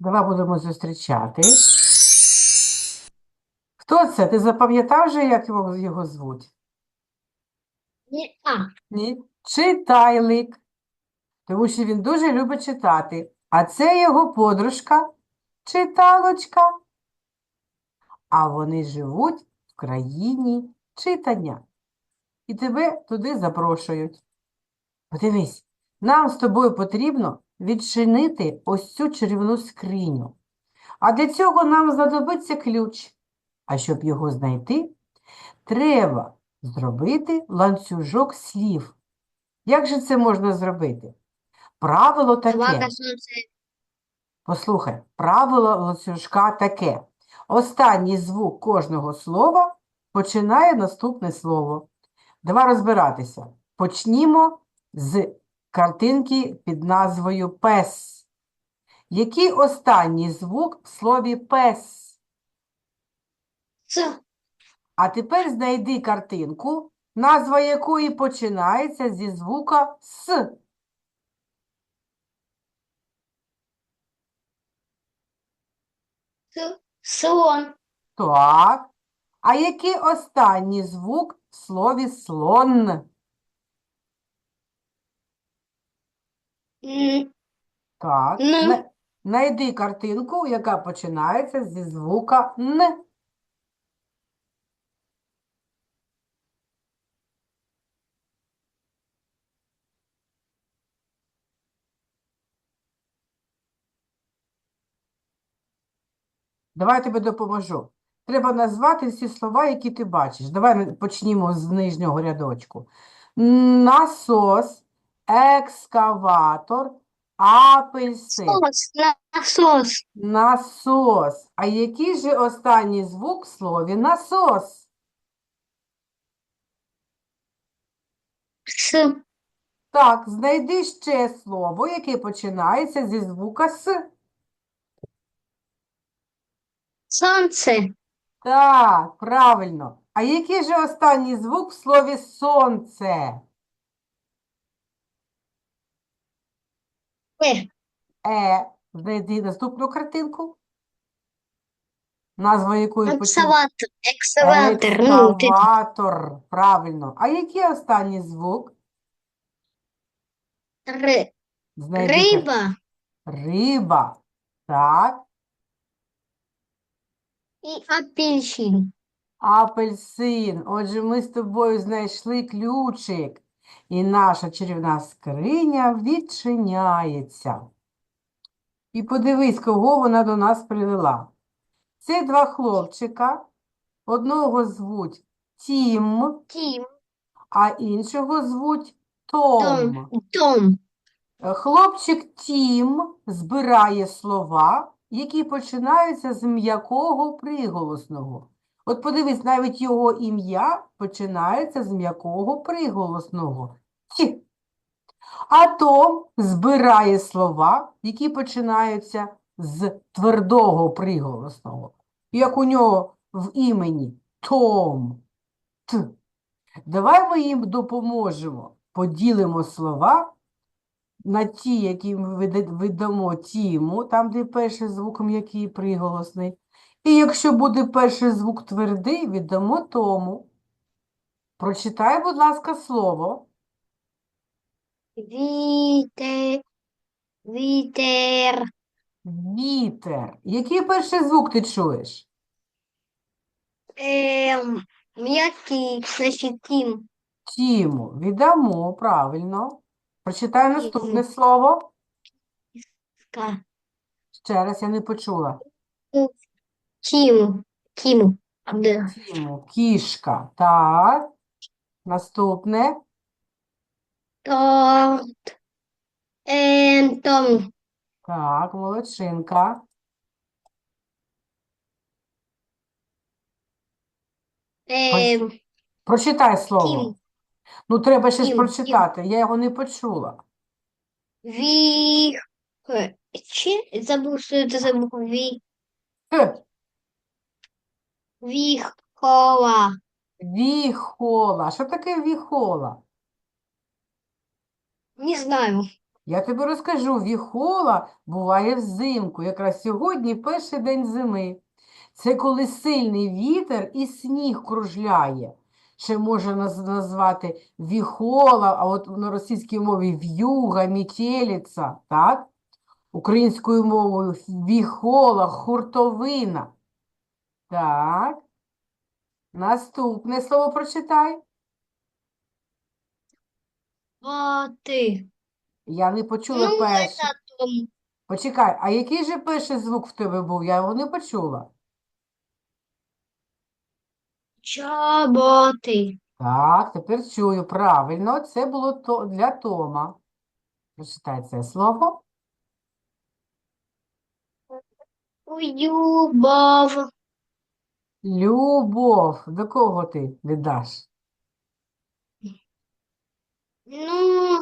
Давай будемо зустрічати. Хто це? Ти запам'ятав вже, як його, його звуть? А. Ні. Читайлик. Тому що він дуже любить читати. А це його подружка читалочка. А вони живуть в країні читання. І тебе туди запрошують. Подивись, нам з тобою потрібно відчинити ось цю чарівну скриню. А для цього нам знадобиться ключ. А щоб його знайти, треба зробити ланцюжок слів. Як же це можна зробити? Правило таке. Послухай, правило ланцюжка таке. Останній звук кожного слова починає наступне слово. Давай розбиратися. Почнімо з картинки під назвою пес. Який останній звук в слові пес? С. А тепер знайди картинку, назва якої починається зі звука С. С. Слон. Так. А який останній звук в слові слон? Так. Н. на- Найди картинку, яка починається зі звука Н. Давай я тобі допоможу. Треба назвати всі слова, які ти бачиш. Давай ми почнімо з нижнього рядочку. Насос, екскаватор, апельсин. Сос. Насос. Насос. А який же останній звук в слові насос? С. Так, знайди ще слово, яке починається зі звука С. Сонце. Так, правильно. А який же останній звук в слові сонце? Е. Е. Наступну картинку. Назва якої починається. Екскаватор. Екскаватор. Ну. Правильно. А який останній звук? Ри. Знайди Риба. Риба. Так. І апельсин. Апельсин. Отже, ми з тобою знайшли ключик. І наша чарівна скриня відчиняється. І подивись, кого вона до нас привела. Це два хлопчика. Одного звуть Тім, Тім. а іншого звуть Том. Е, Хлопчик Тім збирає слова, які починаються з м'якого приголосного. От подивись, навіть його ім'я починається з м'якого приголосного. Ті. А Том збирає слова, які починаються з твердого приголосного. Як у нього в імені Том. Т. Давай ми їм допоможемо, поділимо слова на ті, які ми видамо тіму, там, де перший звук м'який приголосний. І якщо буде перший звук твердий, віддамо тому. Прочитай, будь ласка, слово. Вітер. Вітер. Вітер. Який перший звук ти чуєш? Ем, м'який. Значить, тім. Тіму. Віддамо, правильно. Прочитай наступне слово. Ще раз я не почула. Тім. Тім. Да. Тіму. Кішка. Так. Наступне. Торт. Ем, Том. Так, молодчинка. Ем, Прочитай слово. Тім. Ну, треба ще ж Тім, прочитати, я його не почула. Віх. Е, Чи забув, що це за буква? Ві. Х. Віхола. Віхола. Що таке віхола? Не знаю. Я тобі розкажу, віхола буває взимку, якраз сьогодні перший день зими. Це коли сильний вітер і сніг кружляє. Ще можна назвати віхола, а от на російській мові в'юга, мітєліця, так? Українською мовою віхола, хуртовина. Так. Наступне слово прочитай. Боти. Я не почула Ну, перше. Почекай, а який же перший звук в тебе був? Я його не почула. Чоботи. Так, тепер чую. Правильно, це було то для Тома. Прочитай це слово. Любов. Любов. До кого ти віддаш? Ну,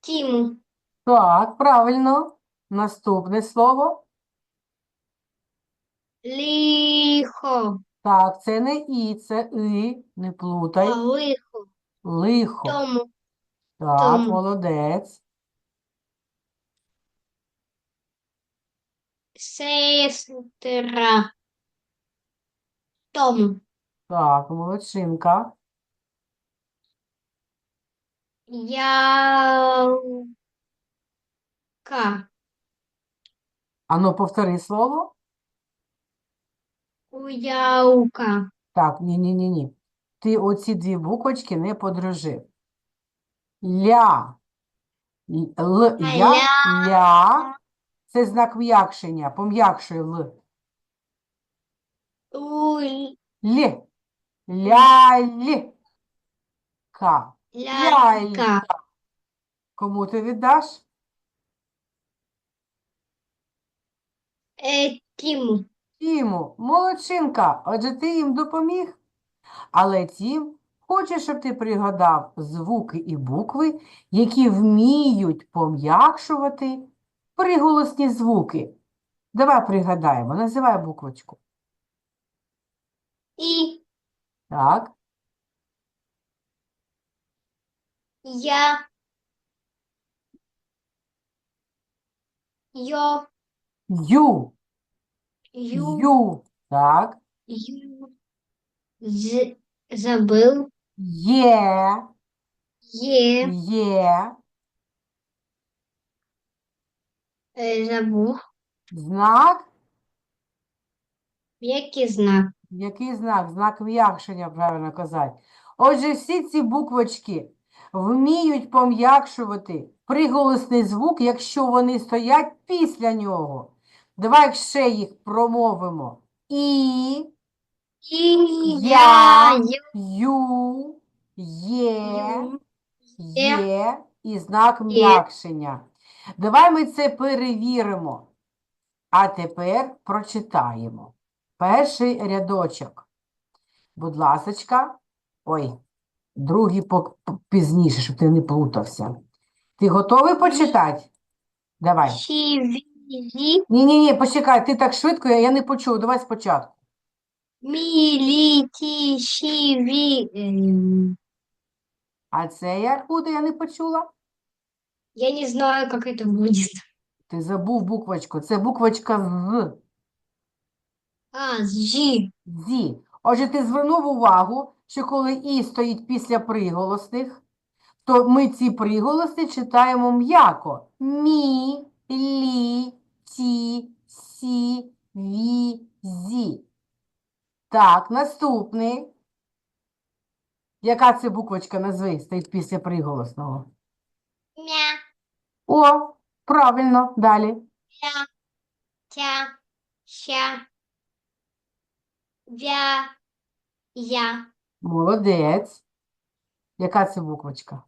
Тіму. Так, правильно. Наступне слово. Лихо. Так, це не і, це и. Не плутай. А лихо. Лихо. Тому. Так, тому. молодець. Сестра. Тому. Так, молодчинка. Ялка. Ану, повтори слово. Уявка. Так, ні-ні-ні-ні. Ти оці дві буквочки не подружив. Ля. Л, Л, я, Ля. Це знак м'якшення. Пом'якшуй Л. Лі. Лялі. Ка. Лялька. Кому ти віддаш? Е, Тіму. Тіму. Молодчинка. Отже, ти їм допоміг. Але Тім хоче, щоб ти пригадав звуки і букви, які вміють пом'якшувати приголосні звуки. Давай пригадаємо. Називай буквочку. І Так. я. Йо. Ю. Ю. Ю. Так. Ю. З. Забив. Є. Є. Є. Е, забув. Знак. Який знак? Який знак? Знак м'якшення, правильно казати. Отже, всі ці буквочки вміють пом'якшувати приголосний звук, якщо вони стоять після нього. Давай ще їх промовимо. І, І Я. я. ю, є, є і знак м'якшення. Давай ми це перевіримо. А тепер прочитаємо. Перший рядочок. Будь ласочка. Ой, другий пізніше, щоб ти не плутався. Ти готовий почитати? Давай. Ні-ні-ні, почекай, ти так швидко, я, я не почув. Давай спочатку. Міліті. Шіві. Ем, А це як буде, я не почула? Я не знаю, как это будет. Ти забув буквочку. Це буквочка з. А, зі. Зі. Отже, ти звернув увагу, що коли І стоїть після приголосних, то ми ці приголосні читаємо м'яко. Мі, лі, ті, сі, ві, зі. Так, наступний. Яка це буквочка назви стоїть після приголосного? О, правильно, далі. Ля. Тя. Ща. Вя. Я. Молодець. Яка це буквочка?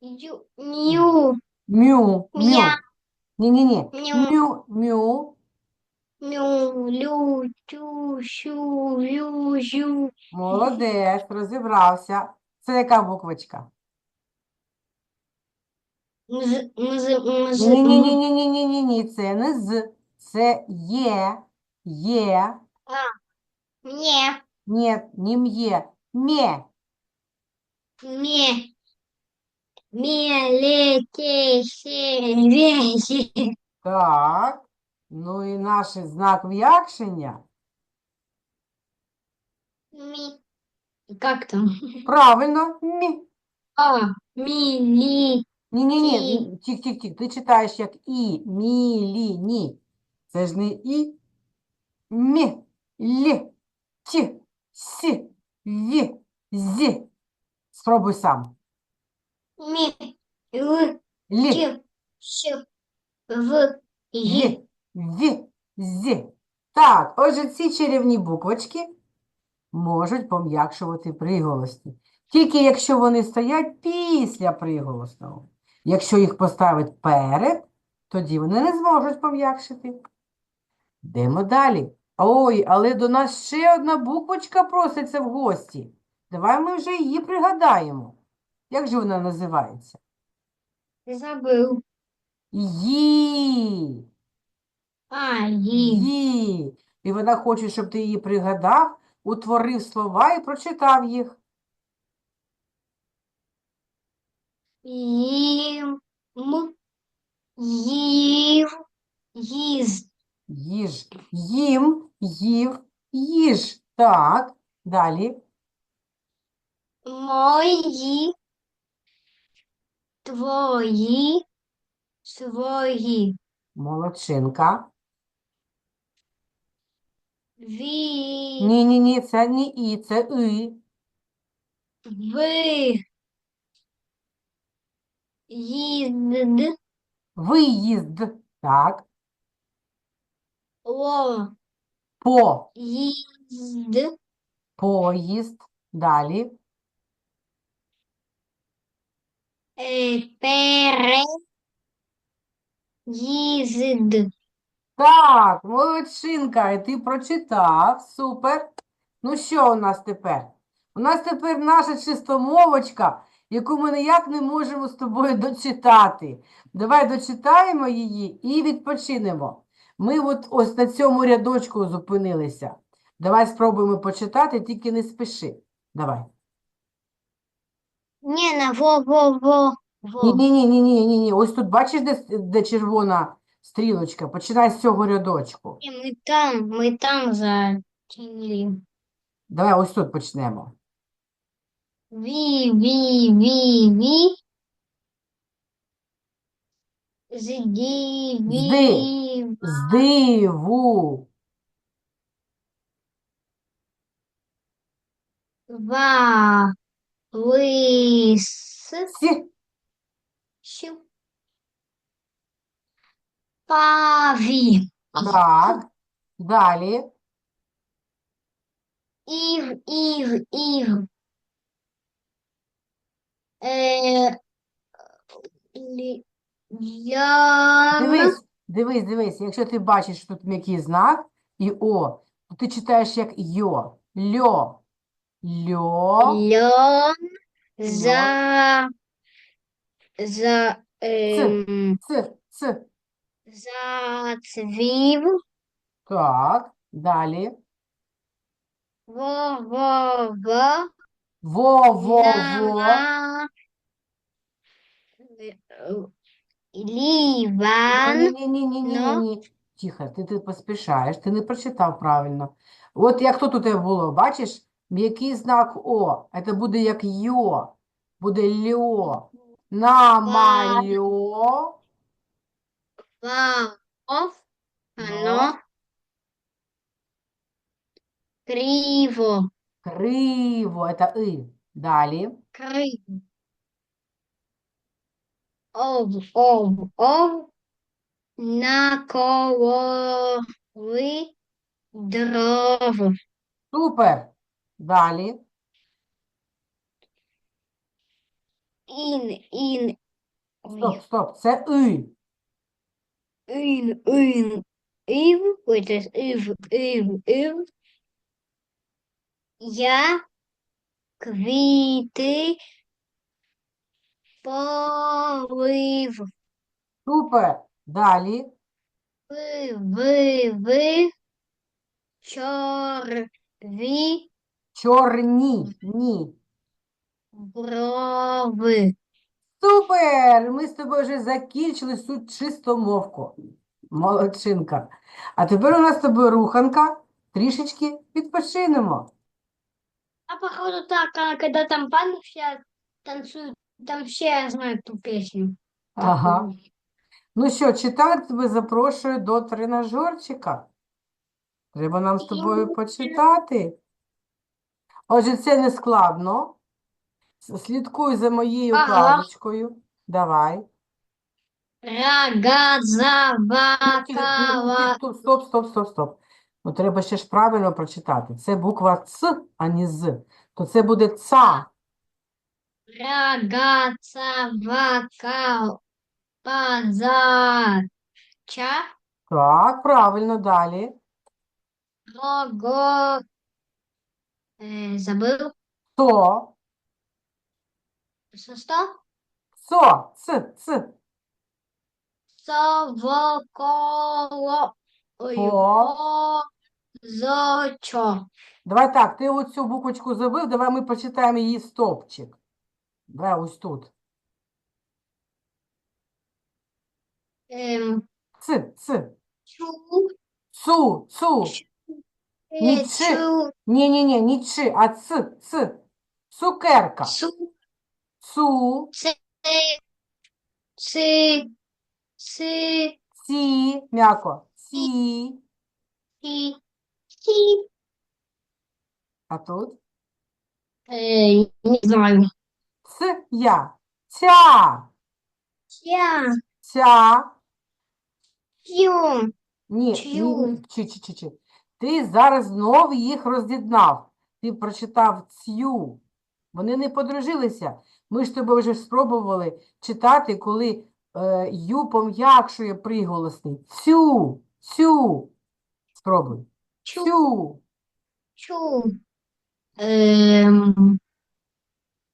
Ю. Ню. Мю, мю. М'я. Ні-ні-ні. Мю. Мю, мю. Мю. Лю. Тю. Щу. Вю. Жю. Молодець, розібрався. Це яка буквочка? Мз. Мз. Мз. Ні-ні-ні-ні-ні-ні-ні, це не з, це є, є, Мне. ні, не м'є, мє. ме, мелекешевеши, Так. Ну і наш знак в'якшення. ми, как там? Правильно, мі. А, мили, Ні-ні-ні, Ті. н- тік-тік-тік. Ти читаєш як і, мілі, ні. Це ж не і. Мі, лі, ті, сі, ві, зі. Спробуй сам. ми, л, Лі, Ч, Щ, В. Є, Ві, Зі. Так, отже, ці чарівні буквочки можуть пом'якшувати приголосні. Тільки якщо вони стоять після приголосного. Якщо їх поставить перед, тоді вони не зможуть пом'якшити. Йдемо далі. Ой, але до нас ще одна буквочка проситься в гості. Давай ми вже її пригадаємо. Як же вона називається? Забыл. Ї. А, Й. Її. І вона хоче, щоб ти її пригадав, утворив слова і прочитав їх. Їм, їв, їз, Їж. Їм, їв, їж. Так. Далі. мої, твої, свої, Молодчинка. ві, Ні-ні-ні, це не і, це и. ви, їзд, Виїзд. Так. о, По. їзд, Поїзд. Далі. е, пере, їзд, Так, молодчинка, і ти прочитав. Супер. Ну що у нас тепер? У нас тепер наша чистомовочка, яку ми ніяк не можемо з тобою дочитати. Давай дочитаємо її і відпочинемо. Ми от ось на цьому рядочку зупинилися. Давай спробуємо почитати, тільки не спіши. Давай. не, на во, во, во, во, Ні-ні-ні-ні-ні-ні. Ось тут бачиш, де, де червона стрілочка? Починай з цього рядочку. И мы там, мы там зачинили. Давай ось тут почнемо. Ви, ви, ви, ви. Зди, ви, Здиву. ва, лис, Сі. щу. Паві. Так. Далі. Ів, ів, ів. Е, лі, Дивись, дивись, дивись. Якщо ти бачиш тут м'який знак і О, то ти читаєш як йо. Льо. Льо. льон, за, за, ем, Ц. Ц. зацвів, Так. Далі. во, во, во, Во, во, во. на, ліван, Ні-ні-ні-ні-ні-ні. Тихо, ти, ти поспішаєш, ти не прочитав правильно. От як тут у тебе було, бачиш? М'який знак О. Це буде як йо. Буде льо. Намальо. ва, ов, криво, Криво. Це и. Далі. криво, ов, ов, ов, накололи дров, Супер. Далі. ін, ін, ой, Стоп, стоп. Це и. ін, ін, ів, ой, це ж ів, ів, ів, Я квіти полив, Супер. Далі. ви, ви, ви, чорві, Чорні. Ні. Брови. Супер! Ми з тобою вже закінчили цю чистомовку. Молодчинка. А тепер у нас з тобою руханка. Трішечки відпочинемо. А походу так, а когда там пан все танцуют, там все знают ту песню. Ага. Ну що, читати тебе запрошую до тренажерчика. Треба нам з тобою почитати. Отже, це не складно. Слідкуй за моєю Ага. казочкою. Давай. Стоп, стоп, стоп, стоп, стоп. Ну, треба ще ж правильно прочитати. Це буква Ц, а не З. То це буде ЦА. Рогатца, вакал, позача, Так, правильно, далі. рого, э, забыл, СО, что, что? СО, Ц, Ц. Совоколо, ой, О. позочо. Давай так, ти оцю буквочку забив, давай ми почитаємо її стовпчик. Давай ось тут. Эм, Ц, Ц. чу, Цу, цу. э, Ничи. чу, Ні-ні-ні, не чи, а ц, ц. Цукерка. су, Цу, ци, ци, ци, ці, м'яко. Ці. ці, ці. А тут? Э, не знаю. Ц, я. Ця. Я, Ця. ю, Ні, Чю. ні, чи, чи, чи, чи. Ти зараз знов їх роз'єднав. Ти прочитав цю. Вони не подружилися. Ми ж тебе вже спробували читати, коли е, ю пом'якшує приголосний. Цю, цю. Спробуй. чу, Цю. чу. Эм,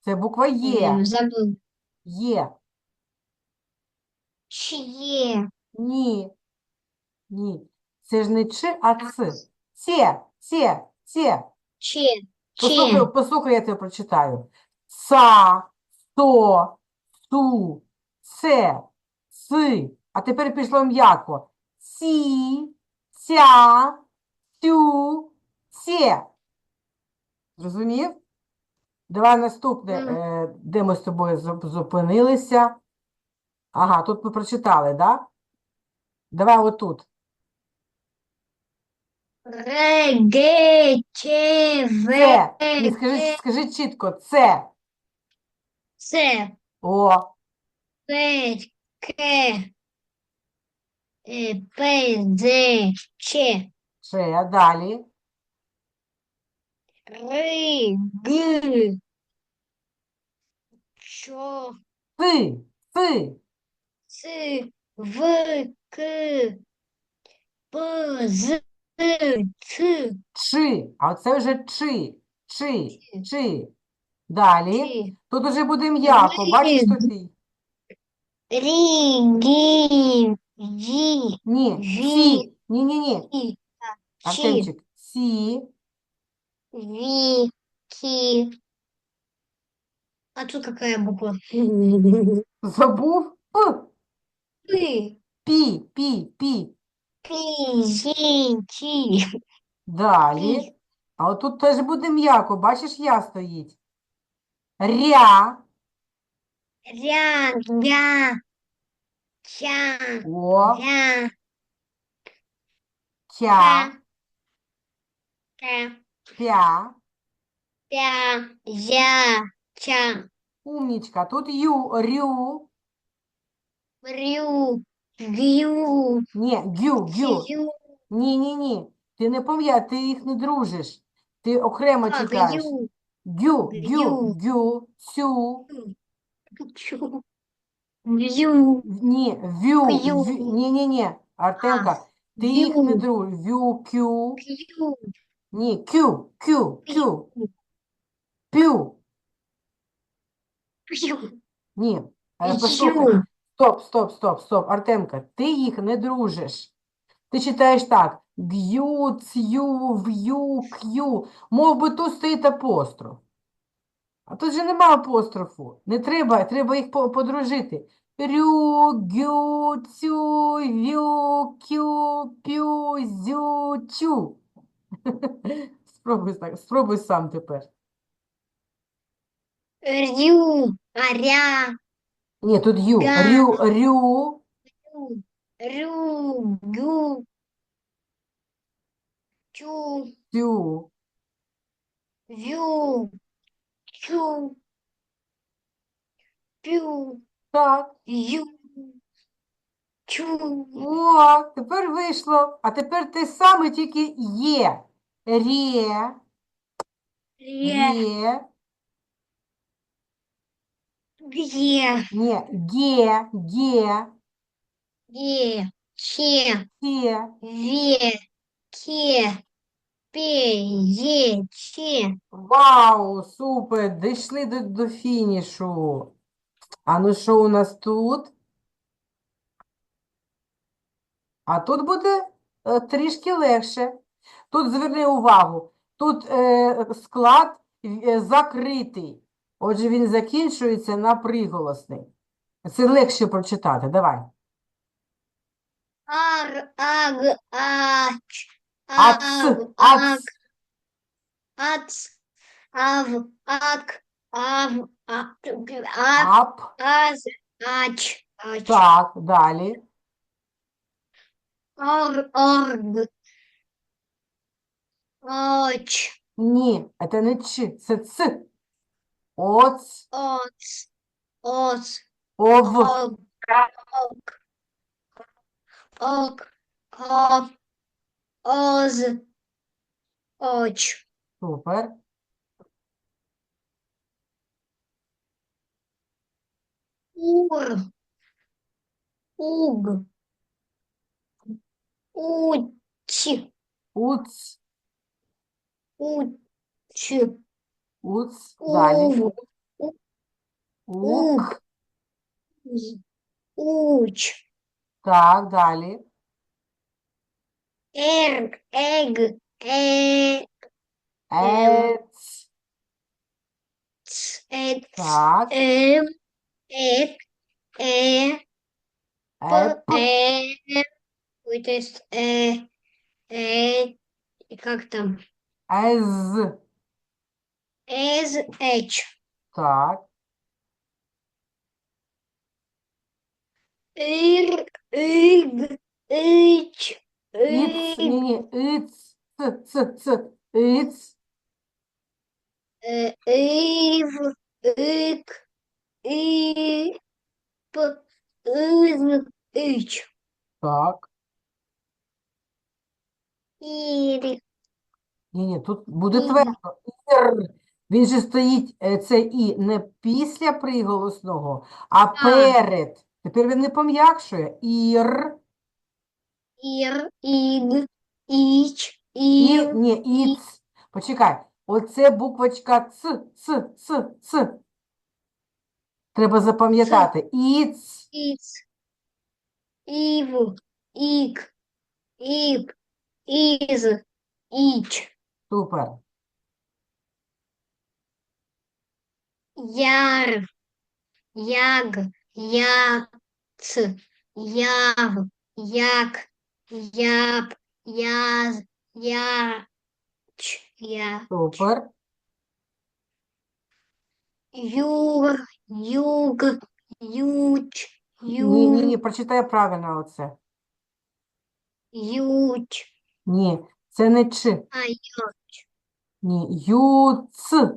Це буква Є. эм, забыл. Є. Чье, Ні. Ні. Це ж не чи, а ц. Це, це, це. че, Послухай, че, послухай, я тебе прочитаю. Са, со, су, це, си. А тепер пішло м'яко. Сі, ця, цю, це. Зрозумів? Давай наступне, Мгм. е, де ми з тобою зупинилися. Ага, тут ми прочитали, да? Давай отут. реге, че, Це. ве, скажи, скажи чітко. Це. це, О, пе, ке, е, пе, зе, че, ще, далі. ри, г, чо, Си, си. ц, в, к, п, з, ц, Чи, а це вже чи, чи, чи. Далі. чи, Тут уже буде м'яко, бачиш Ри. тут і? рі, гі, ї, Ні, сі, ні, ні, ні, і, чи, Артемчик, сі, ви, ки. А тут какая буква? забув, п, Пы, пі, пі, пі. пи, зи, чи. Далі. А отут теж буде м'яко, бачиш, я стоїть. Ря, Ря, ря, ча, о, ря, тя, ка, пя. пя, я, ча, Умнічка. Тут ю, рю, рю, гю, ні, гю, гю. гю, Ні, ні, ні. Ти не пам'ятаєш, ти їх не дружиш. Ти окремо читаєш. гю, Гю. гю, сю. чу, гю, Ні, вю, К'ю. вю. Ні, ні, ні. Артемка, ти їх не вю. Вю, кю. гю, Ні, кю, кю, кю. Пю. гю, Ні. Е, Послухай. Стоп, стоп, стоп, стоп. Артемка, ти їх не дружиш. Ти читаєш так. Г'ю, цю, в'ю, к'ю. Мов би тут стоїть апостроф. А тут же нема апострофу. Не треба, треба їх подружити. Рю, гю, цю, вю, кю, пю, зю, чу. Спробуй так, спробуй сам тепер. Рю, аря, Ні, тут ю. Га. Рю, рю, рю, рю, гю, чу, цю. вю, чу, пю, Так. ю, чу. О, тепер вийшло. А тепер те саме, тільки є. Рє, Ре, є. где, Ні, ге, ге, ге, че, те. ве, ке, пе, е. Вау, супер, дійшли до, до фінішу. А ну що у нас тут? А тут буде е, трішки легше. Тут зверни увагу, тут е, склад е, закритий. Отже, він закінчується на приголосний. Це легше прочитати. Давай. Ар, аг, ач, Ац, ац. ац, ав, ак, ав, а, Ап. аз, ач, ач. Так, далі. Ор, орг, оч, Ні, це не чи, це ц. Оц, оц, оц, ов. ог, ог, ог, ов, оз, оч. Супер. Ур, уг, уч, Уц, уч, уц. Далі. Ук. уч, Так, далі. ерг, ег, е, Ец. ц, ец, Так. эм, эк, э, Еп. п, э, ой, то есть, э, э, и как там, Ез. эз, эч, Так. ир, иг, ич, Іц. Ні. Іц. Ц, ц, ц. Іц. ив, ик, и, п, из, ич, Так. ири, Ні, ні, тут буде твердо. Ір. Він же стоїть, е, це і не після приголосного, а перед. Тепер він не пом'якшує. Ір. Ир, иг, ич, І, ні, іц. Почекай. Оце буквочка Ц, Ц, Ц, Ц. Треба запам'ятати. Іц. Иц, Ив, Ик, Ик, Из, Ич, Супер. Яр, Яг, Яц, Яв, Як, Яб, Яз, Яч, Я, Супер. Юр, Юг, Юч, Ні, ні, ні, Юр, прочитай правильно оце. Юч, Ні, це не Ч. а Ю, Ні, Ю, Ц,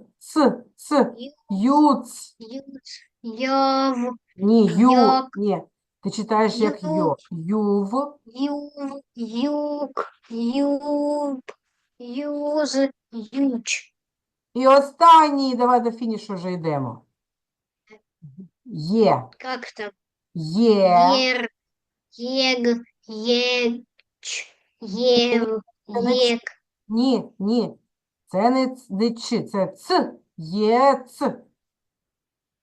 Ц. Юц. Юц, Йов, Ні, Ю. Ні. Ти читаєш як Йо. Юв. Юв, юг, юб, юз, юч. І останній, давай до фінішу вже йдемо. Є. Как там? Є. Ер, ег, еч, ев, ек, Ні, ні. Це не, ц- не Ч, це Ц. Є Ц.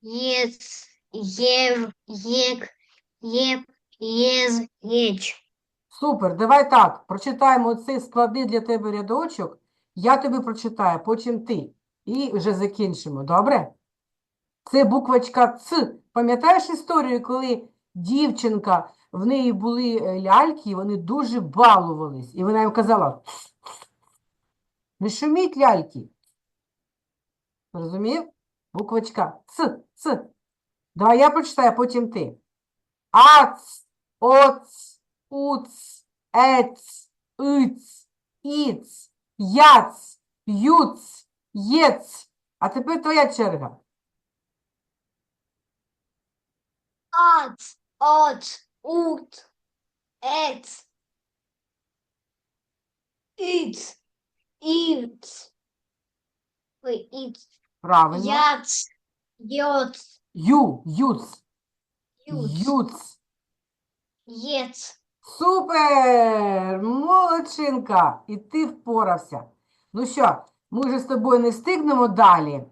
ец, ев, ек, еп, ез, еч. Супер, давай так, прочитаємо цей складний для тебе рядочок. Я тобі прочитаю, потім ти. І вже закінчимо. Добре? Це буквочка Ц. Пам'ятаєш історію, коли дівчинка, в неї були е, ляльки, і вони дуже балувались. І вона їм казала, не шуміть ляльки. Розумів? Буквочка Ц, Ц. Давай я прочитаю, потім ти. Ац, оц, уц, ец, иц, іц, яц, юц, єц. А тепер твоя черга. Ац, оц, ут, ец, иц, иц, ой, иц, Правильно. яц, йоц, Ю, юц, юц, єц. Супер! Молодчинка! І ти впорався. Ну що, ми вже з тобою не встигнемо далі.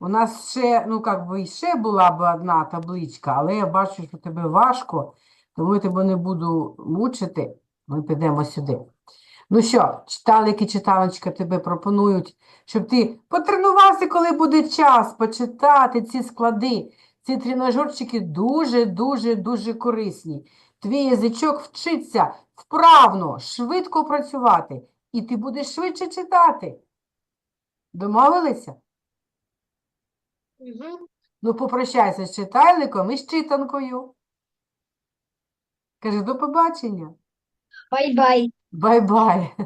У нас ще, ну, як би, ще була б одна табличка, але я бачу, що тобі важко, тому я тебе не буду мучити. Ми підемо сюди. Ну що, читалики, читалочка тебе пропонують, щоб ти потренувався, коли буде час, почитати ці склади. Ці тренажерчики дуже, дуже, дуже корисні. Твій язичок вчиться вправно, швидко працювати, і ти будеш швидше читати. Домовилися? Угу. Ну, попрощайся з читальником і з читанкою. Кажи, до побачення. Бай-бай. Бай-бай.